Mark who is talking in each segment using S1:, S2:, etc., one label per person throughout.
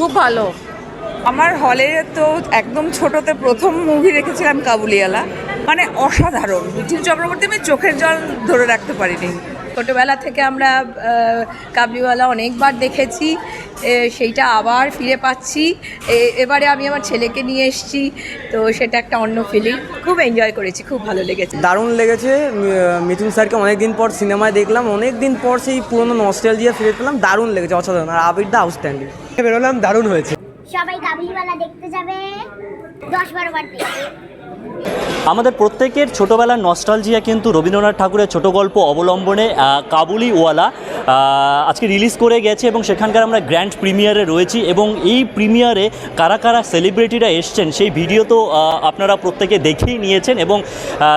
S1: খুব ভালো। আমার হলে তো একদম ছোটতে প্রথম মুভি দেখেছিলাম কাবুলিওয়ালা। মানে অসাধারণ। মিঠুন চক্রবর্তী আমি চোখের জল ধরে রাখতে পারিনি।
S2: ছোটোবেলা থেকে আমরা কাবলিওয়ালা অনেকবার দেখেছি এ, সেইটা আবার ফিরে পাচ্ছি। এ- এবারে আমি আমার ছেলেকে নিয়ে এসেছি তো সেটা একটা অন্য ফিলিং খুব এনজয় করেছি খুব ভালো লেগেছে।
S3: দারুণ লেগেছে মিথুন স্যারকে অনেক দিন পর সিনেমায় দেখলাম অনেক দিন পর সেই পুরনো নস্টালজিয়া ফিরে পেলাম দারুণ লেগেছে অসাধারণ। আর আবির দা আউটস্ট্যান্ডিং
S4: বেরোলাম দারুণ হয়েছে।
S5: সবাই কাবলিওয়ালা দেখতে যাবে দশ বারো বার দেখবে।
S6: আমাদের প্রত্যেকের ছোটোবেলার নস্টালজিয়া কিন্তু রবীন্দ্রনাথ ঠাকুরের ছোট গল্প অবলম্বনে কাবুলিওয়ালা আজকে রিলিজ করে গেছে এবং সেখানকার আমরা গ্র্যান্ড প্রিমিয়ারে রয়েছি এবং এই প্রিমিয়ারে কারা কারা সেলিব্রিটিরা এসছেন সেই ভিডিও তো আপনারা প্রত্যেকে দেখেই নিয়েছেন এবং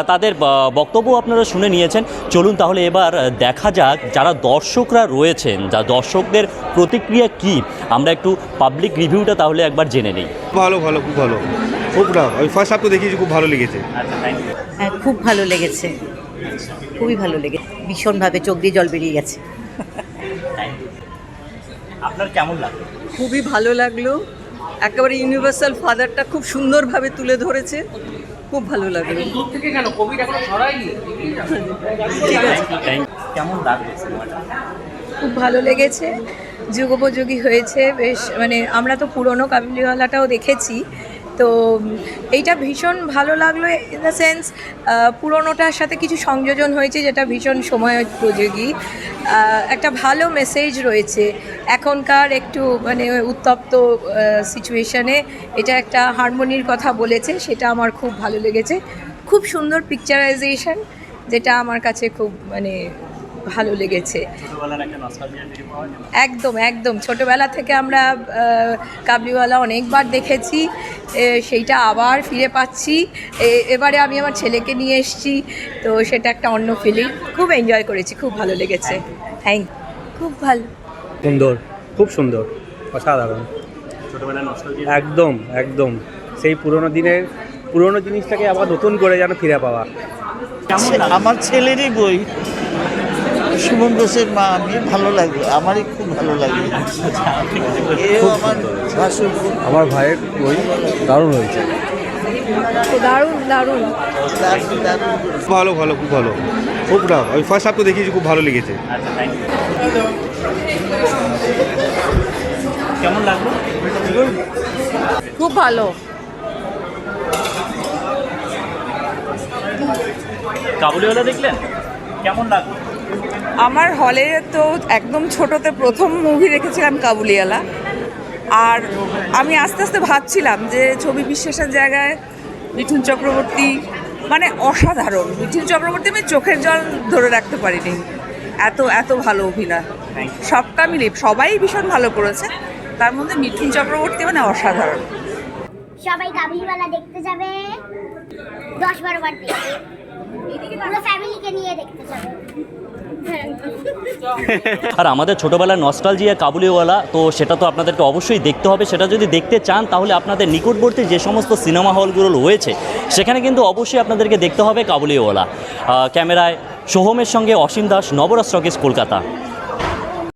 S6: তাদের বক্তব্য আপনারা শুনে নিয়েছেন। চলুন তাহলে এবার দেখা যাক যারা দর্শকরা রয়েছেন, যা দর্শকদের প্রতিক্রিয়া কি। আমরা একটু পাবলিক রিভিউটা তাহলে একবার জেনে নিই।
S7: ভালো ভালো, খুব ভালো। খুব না আমি ফার্স্ট হাফ তো দেখিয়েছি খুব ভালো লেগেছে।
S8: হ্যাঁ খুব ভালো লেগেছে। খুবই ভালো লেগেছে ভীষণভাবে চোখ দিয়ে জল বেরিয়ে গেছে।
S6: আপনার কেমন লাগল?
S9: খুবই ভালো লাগল। একেবারে ইউনিভার্সাল ফাদারটা খুব সুন্দরভাবে তুলে ধরেছে। খুব ভালো লাগল।
S6: কেমন লাগল সিনেমাটা?
S2: খুব ভালো লেগেছে। যুগোপযোগী হয়েছে বেশ মানে আমরা তো পুরনো কাবুলিওয়ালাটাও দেখেছি। তো এইটা ভীষণ ভালো লাগল ইন দ্য সেন্স পুরনোটার সাথে কিছু সংযোজন হয়েছে যেটা ভীষণ সময় উপযোগী। একটা ভালো মেসেজ রয়েছে। এখনকার একটু মানে উত্তপ্ত সিচুয়েশনে এটা একটা হারমোনির কথা বলেছে, সেটা আমার খুব ভালো লেগেছে। খুব সুন্দর পিকচারাইজেশন যেটা আমার কাছে খুব মানে ভালো লেগেছে। একদম একদম। ছোটোবেলা থেকে আমরা কাবলিওয়ালা অনেকবার দেখেছি সেইটা আবার ফিরে পাচ্ছি। এ- এবারে আমি আমার ছেলেকে নিয়ে এসেছি তো সেটা একটা অন্য ফিলিং খুব এনজয় করেছি খুব ভালো লেগেছে। থ্যাংক খুব ভালো।
S4: সুন্দর খুব সুন্দর অসাধারণ। একদম একদম। সেই পুরোনো দিনের পুরনো জিনিসটাকে আবার নতুন করে যেন ফিরে পাওয়া।
S10: আমার ছেলেরই বই। সুমন ঘোষের মা আমি ভালো লাগল আমারই খুব ভালো লাগল এও আমার ভাসুর।
S3: আমার ভাইয়ের বই দারুণ হয়েছে।
S2: দারুণ দারুণ।
S7: ভালো ভালো খুব ভালো। খুব না আমি ফার্স্ট হাফ তো দেখিয়েছি খুব ভালো লেগেছে।
S6: আচ্ছা কেমন লাগল?
S1: খুব ভালো।
S6: কাবুলিওয়ালা দেখলেন? কেমন লাগল?
S1: আমার হলে তো একদম ছোটতে প্রথম মুভি দেখেছিলাম কাবুলিওয়ালা। আর আমি আস্তে আস্তে ভাবছিলাম যে ছবি বিশ্বাসের জায়গায় মিঠুন চক্রবর্তী মানে অসাধারণ। মিঠুন চক্রবর্তী আমি চোখের জল ধরে রাখতে পারিনি। এত এত ভালো অভিনয়। সবটা মিলে সবাই ভীষণ ভালো করেছে। তার মধ্যে মিঠুন চক্রবর্তী মানে অসাধারণ।
S5: সবাই কাবলিওয়ালা দেখতে যাবে। দশ বারো বার দেখবে। পুরো ফ্যামিলিকে নিয়ে দেখতে যাবে।
S6: আর আমাদের ছোটোবেলার নস্টালজিয়া কাবুলিওয়ালা তো সেটা তো আপনাদেরকে অবশ্যই দেখতে হবে। সেটা যদি দেখতে চান তাহলে আপনাদের নিকটবর্তী যে সমস্ত সিনেমা হলগুলো রয়েছে সেখানে কিন্তু অবশ্যই আপনাদেরকে দেখতে হবে কাবুলিওয়ালা। ক্যামেরায় সোহমের সঙ্গে অসীম দাস নবরাজ কলকাতা।